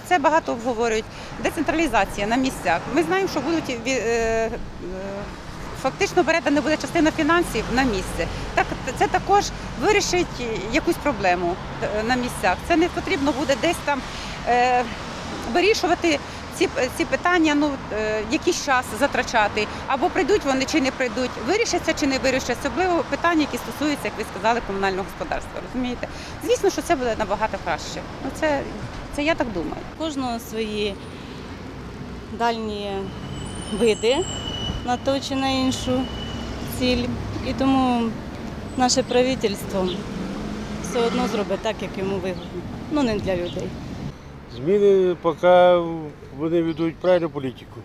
це багато обговорюють. Децентралізація на місцях. Ми знаємо, що будуть е, е, фактично передана буде частина фінансів на місце. Так це також вирішить якусь проблему е, на місцях. Це не потрібно буде десь там вирішувати. Ці, ці питання ну якийсь час затрачати, або прийдуть вони чи не прийдуть, вирішаться чи не вирішаться, особливо питання, які стосуються, як ви сказали, комунального господарства. Розумієте? Звісно, що це буде набагато краще. Ну це, це я так думаю. Кожного свої дальні види на ту чи на іншу ціль. І тому наше правительство все одно зробить так, як йому вигодно. Ну не для людей. Зміни поки вони ведуть правильну політику.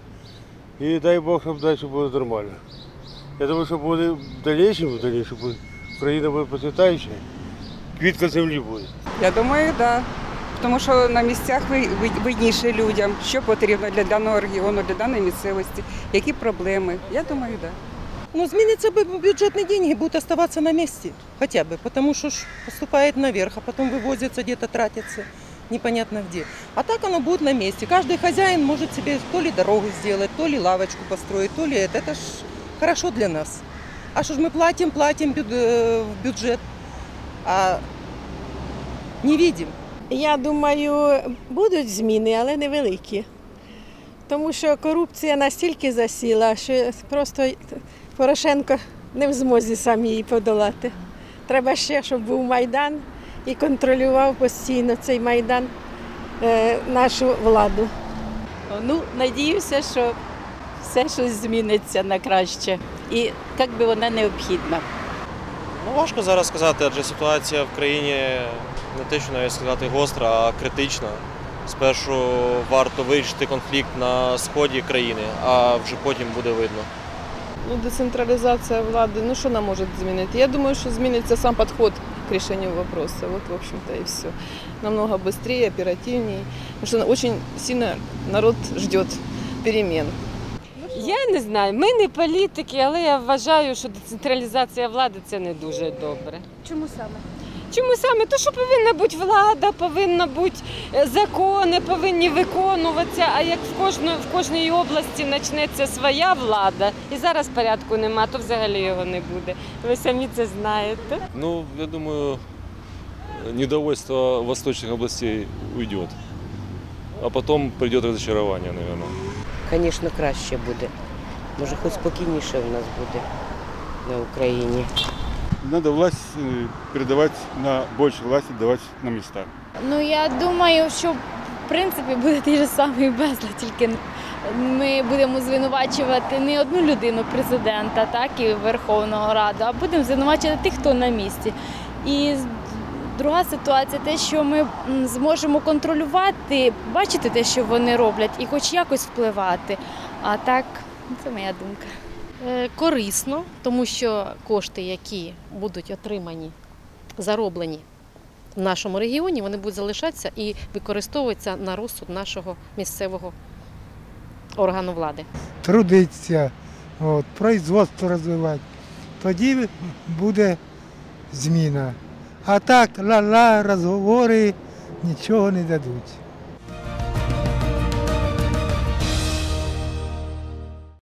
І дай Бог, щоб далі було нормально. Я думаю, що буде в дальнейшем, в дальнейшем Україна буде процвітаюча, квітка землі буде. Я думаю, так. Да Тому що на місцях ви- ви- видніше людям, що потрібно для даного регіону, для даної місцевості, які проблеми. Я думаю, так. Да. Ну, зміниться бы бюджетные деньги будут оставаться на месте хотя бы, потому что ж поступает наверх, а потом вывозится где-то, тратится непонятно где. А так оно будет на месте. Каждый хозяин может себе то ли дорогу сделать, то ли лавочку построить, то ли это. Это ж хорошо для нас. А что ж мы платим, платим бю- э, в бюджет, а не видим. Я думаю, будуть зміни, але невеликі. Тому що корупція настільки засіла, що просто Порошенко не в змозі сам її подолати. Треба ще, щоб був Майдан і контролював постійно цей Майдан е, нашу владу. Ну, надіюся, що все щось зміниться на краще. І як би вона необхідна. Ну, важко зараз сказати, адже ситуація в країні не те, що навіть сказати гостра, а критична. Спершу варто вирішити конфлікт на сході країни, а вже потім буде видно. Ну, децентрализация влады, ну что она может изменить? Я думаю, что изменится сам подход к решению вопроса. Вот, в общем-то, и все. Намного быстрее, оперативнее. Потому что очень сильно народ ждет перемен. Я не знаю, ми не політики, але я вважаю, що децентралізація влади це не дуже добре. Чому саме? Чому саме? То, що повинна бути влада, повинна бути е, закони, повинні виконуватися. А як в кожну, в кожній області почнеться своя влада, і зараз порядку нема, то взагалі його не буде. Ви самі це знаєте. Ну, я думаю, недовольство восточных областей уйдет. А потом придет разочарование, наверное. Звісно, краще буде. Може, хоч спокійніше в нас буде на Україні. Надо власть э, передавать на больше власти давать на места. Ну я думаю, що в принципі буде той же самий безлад, тільки ми будемо звинувачувати не одну людину, президента, так і Верховного Раду, а будемо звинувачувати тих, хто на місці. І друга ситуація, те, що ми зможемо контролювати, бачити те, що вони роблять, і хоч якось впливати. А так, це моя думка. Е, Корисно, тому що кошти, які будуть отримані, зароблені в нашому регіоні, вони будуть залишатися і використовуватися на розсуд нашого місцевого органу влади. трудитися, от, производство розвивати. Тоді буде зміна. А так ла-ла, розговори нічого не дадуть.